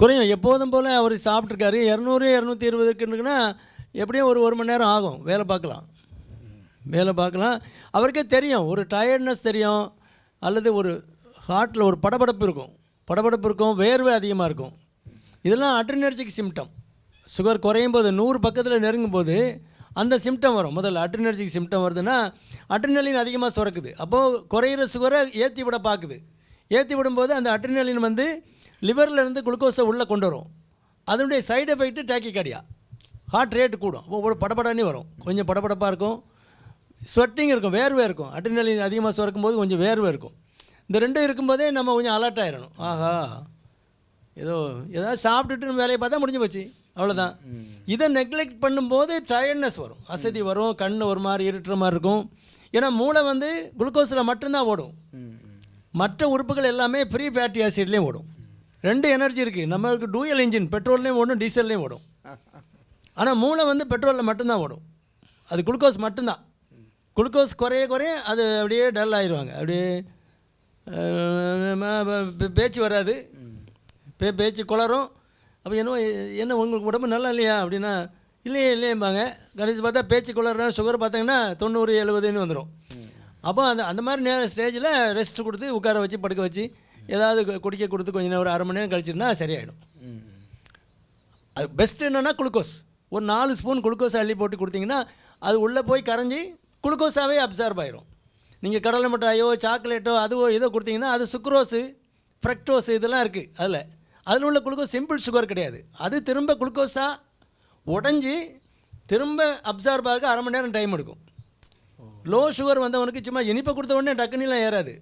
குறையும். எப்போதும் போல் அவர் சாப்பிட்ருக்காரு இரநூறு இரநூத்தி இருபதுக்குன்னா எப்படியும் ஒரு ஒரு மணி நேரம் ஆகும். வேலை பார்க்கலாம். வேலை பார்க்கலாம். அவருக்கே தெரியும். ஒரு டயர்ட்னஸ் தெரியும். அல்லது ஒரு ஹார்ட்டில் ஒரு படபடப்பு இருக்கும். படபடப்பு இருக்கும். வேர்வை அதிகமாக இருக்கும். இதெல்லாம் அட்ரினர்ஜிக் சிம்டம் சுகர் குறையும் போது நூறு பக்கத்தில் நெருங்கும் போது அந்த சிம்டம் வரும். முதல்ல அட்ரினர்ஜிக் சிம்டம் வருதுன்னா அட்ரினலின் அதிகமாக சுரக்குது. அப்போது குறையிற சுகரை ஏற்றி விட பார்க்குது. ஏற்றி விடும்போது அந்த அட்ரினலின் வந்து liverல இருந்து குளுக்கோஸை உள்ளே கொண்டு வரும். அதனுடைய side effect tachycardia heart rate கூடும். அப்போ ஒரு படபடன்னு வரும். கொஞ்சம் படபடப்பாக இருக்கும். ஸ்வெட்டிங் இருக்கும். வேர்வை இருக்கும். அட்ரினலின் அதிகமாக சுரக்கும் போது கொஞ்சம் வேர்வை இருக்கும். இந்த ரெண்டும் இருக்கும்போதே நம்ம கொஞ்சம் அலர்ட் ஆயிடணும் ஆஹா. ஏதோ ஏதாவது சாப்பிட்டுட்டு நம்ம வேலையை பார்த்தா முடிஞ்சு போச்சு. அவ்வளோதான் இதை நெக்லெக்ட் பண்ணும்போது டயர்ட்னஸ் வரும். அசதி வரும். கண் ஒரு மாதிரி இருட்டுற மாதிரி இருக்கும். ஏன்னா மூளை வந்து குளுக்கோஸில் மட்டும்தான் ஓடும். மற்ற உறுப்புகள் எல்லாமே ஃப்ரீ ஃபேட்டி ஆசிட்லேயும் ஓடும். ரெண்டு எனர்ஜி இருக்குது நம்மளுக்கு டூயல் இன்ஜின் பெட்ரோல்லையும் ஓடும் டீசல்லையும் ஓடும். ஆனால் மூளை வந்து பெட்ரோலில் மட்டும்தான் ஓடும். அது குளுக்கோஸ் மட்டும்தான். குளுக்கோஸ் குறைய குறைய அது அப்படியே டல் ஆயிடுவாங்க அப்படியே பேச்சு வராது. பே பேச்சு குளரும். அப்போ என்ன என்ன உங்களுக்கு உடம்பு நல்லா இல்லையா அப்படின்னா இல்லையே இல்லையேம்பாங்க. கடைசி பார்த்தா பேச்சு குளர்னா சுகர் பார்த்தீங்கன்னா தொண்ணூறு எழுபதுன்னு வந்துடும் அப்போ அந்த அந்த மாதிரி நேர ஸ்டேஜில் ரெஸ்ட் கொடுத்து உட்கார வச்சு படுக்க வச்சு ஏதாவது குடிக்க கொடுத்து கொஞ்ச நேரம் ஒரு அரை மணி நேரம் கழிச்சிருந்தா சரியாயிடும். அது பெஸ்ட் என்னென்னா குளுக்கோஸ். ஒரு நாலு ஸ்பூன் குளுக்கோஸ் அள்ளி போட்டு கொடுத்தீங்கன்னா அது உள்ளே போய் கரைஞ்சி குளுக்கோஸாகவே அப்சார்ப் ஆயிரும். நீங்கள் கடலை மிட்டாயோ சாக்லேட்டோ அதுவோ ஏதோ கொடுத்தீங்கன்னா அது சுக்ரோஸு ஃப்ரக்டோஸ் இதெல்லாம் இருக்குது அதில். அதில் உள்ள குளுக்கோஸ் சிம்பிள் சுகர் கிடையாது. அது திரும்ப குளுக்கோஸாக உடஞ்சி திரும்ப அப்சார்ப் ஆக அரை மணி நேரம் டைம் எடுக்கும். லோ சுகர் வந்தவனுக்கு சும்மா இனிப்பை கொடுத்த உடனே டக்குனிலாம் ஏறாது.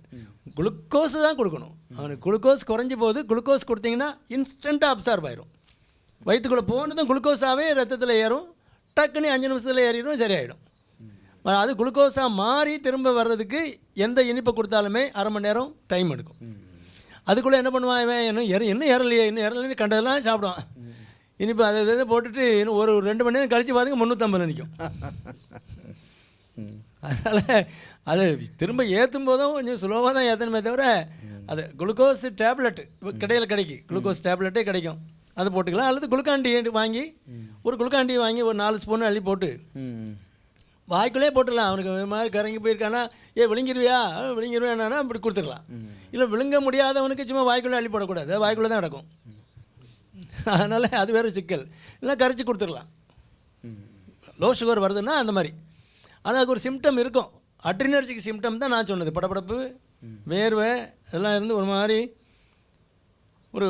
குளுக்கோஸ் தான் கொடுக்கணும். அவனுக்கு குளுக்கோஸ் குறைஞ்சி போது குளுக்கோஸ் கொடுத்தீங்கன்னா இன்ஸ்டண்ட்டாக அப்சார்ப் ஆயிரும். வயிற்றுக்குள்ளே போனதும் குளுக்கோஸாகவே ரத்தத்தில் ஏறும். டக்குன்னு அஞ்சு நிமிஷத்தில் ஏறிடும் சரியாயிடும். அது குளுக்கோஸாக மாறி திரும்ப வர்றதுக்கு எந்த இனிப்பை கொடுத்தாலுமே அரை மணி நேரம் டைம் எடுக்கும். அதுக்குள்ளே என்ன பண்ணுவான் இவன்? இன்னும் ஏற இன்னும் ஏறலையே இன்னும் ஏறலைன்னு கண்டதெல்லாம் சாப்பிடுவான். இனிப்பு அதை இதை போட்டுட்டு இன்னும் ஒரு ரெண்டு மணி நேரம் கழித்து பார்த்துங்க முந்நூற்றம்பது நிற்கும் அதனால் அது திரும்ப ஏற்றும் போதும் கொஞ்சம் ஸ்லோவாக தான் ஏற்றணுமே தவிர அது குளுக்கோஸ் டேப்லெட் கடையில் கிடைக்கும் குளுக்கோஸ் டேப்லெட்டே கிடைக்கும். அதை போட்டுக்கலாம். அல்லது குளுக்காண்டி வாங்கி ஒரு குளுக்காண்டி வாங்கி ஒரு நாலு ஸ்பூன் அள்ளி போட்டு வாய்க்குள்ளே போட்டுடலாம். அவனுக்கு ஒரு மாதிரி கறங்கி போயிருக்கானா ஏ விழுங்கிருவியா? ஆ, விழுங்கிருவேன்னா அப்படி கொடுத்துடலாம். இல்லை விழுங்க முடியாதவனுக்கு சும்மா வாய்க்குள்ளே அள்ளி போடக்கூடாது. வாய்க்குள்ளே தான் நடக்கும். அதனால் அது வேறு சிக்கல். இல்லை கரைச்சி கொடுத்துடலாம். லோ சுகர் வருதுன்னா அந்த மாதிரி. ஆனால் அதுக்கு ஒரு சிம்டம் இருக்கும். அட்ரினர்ஜிக்கு சிம்டம் தான் நான் சொன்னது. படபடப்பு வேர்வை இதெல்லாம் இருந்து ஒரு மாதிரி ஒரு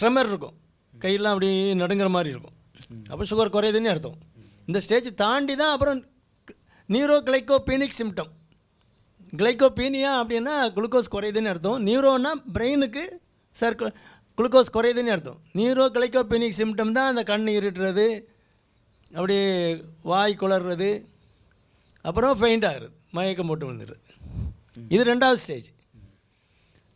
ட்ரெமர் இருக்கும். கையெல்லாம் அப்படி நடுங்கிற மாதிரி இருக்கும். அப்போ சுகர் குறையுதுன்னு அர்த்தம். இந்த ஸ்டேஜ் தாண்டி தான் அப்புறம் நியூரோ கிளைக்கோபீனிக் சிம்டம் கிளைக்கோபீனியா அப்படின்னா குளுக்கோஸ் குறையுதுன்னு அர்த்தம். நியூரோன்னா பிரெயினுக்கு சர்க்கு குளுக்கோஸ் குறையுதுன்னு அர்த்தம். நியூரோ கிளைக்கோபீனிக் சிம்டம் தான் அந்த கண் இருட்டுறது அப்படியே வாய் குளறுறது அப்புறம் ஃபெயிண்ட் ஆகுறது. மயக்கம் போட்டு விழுந்துடுறது இது ரெண்டாவது ஸ்டேஜ்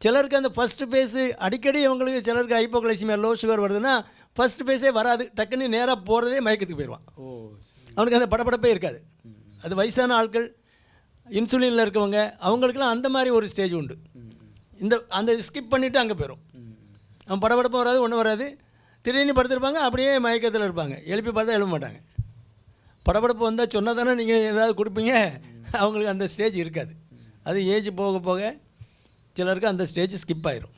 சிலருக்கு அந்த ஃபஸ்ட்டு ஃபேஸு அடிக்கடி அவங்களுக்கு சிலருக்கு ஹைப்போகிளைசிமியா லோ சுகர் வருதுன்னா ஃபஸ்ட்டு ஃபேஸே வராது. டக்குன்னு நேராக போகிறதே மயக்கத்துக்கு போயிடுவான். ஓ அவனுக்கு அந்த படபடப்பே இருக்காது. அது வயசான ஆட்கள் இன்சுலினில் இருக்கவங்க அவங்களுக்குலாம் அந்த மாதிரி ஒரு ஸ்டேஜ் உண்டு. இந்த அந்த ஸ்கிப் பண்ணிவிட்டு அங்கே போயிடும் அவன் படபடப்பும் வராது ஒன்றும் வராது. திடீர்னு படுத்திருப்பாங்க அப்படியே மயக்கத்தில் இருப்பாங்க. எழுப்பி பார்த்தா எழுப்ப மாட்டாங்க. படபடப்பு வந்தால் சொன்னால் தானே நீங்கள் ஏதாவது கொடுப்பீங்க? அவங்களுக்கு அந்த ஸ்டேஜ் இருக்காது. அது ஏஜ் போக போக சிலருக்கு அந்த ஸ்டேஜ் ஸ்கிப் ஆயிரும்.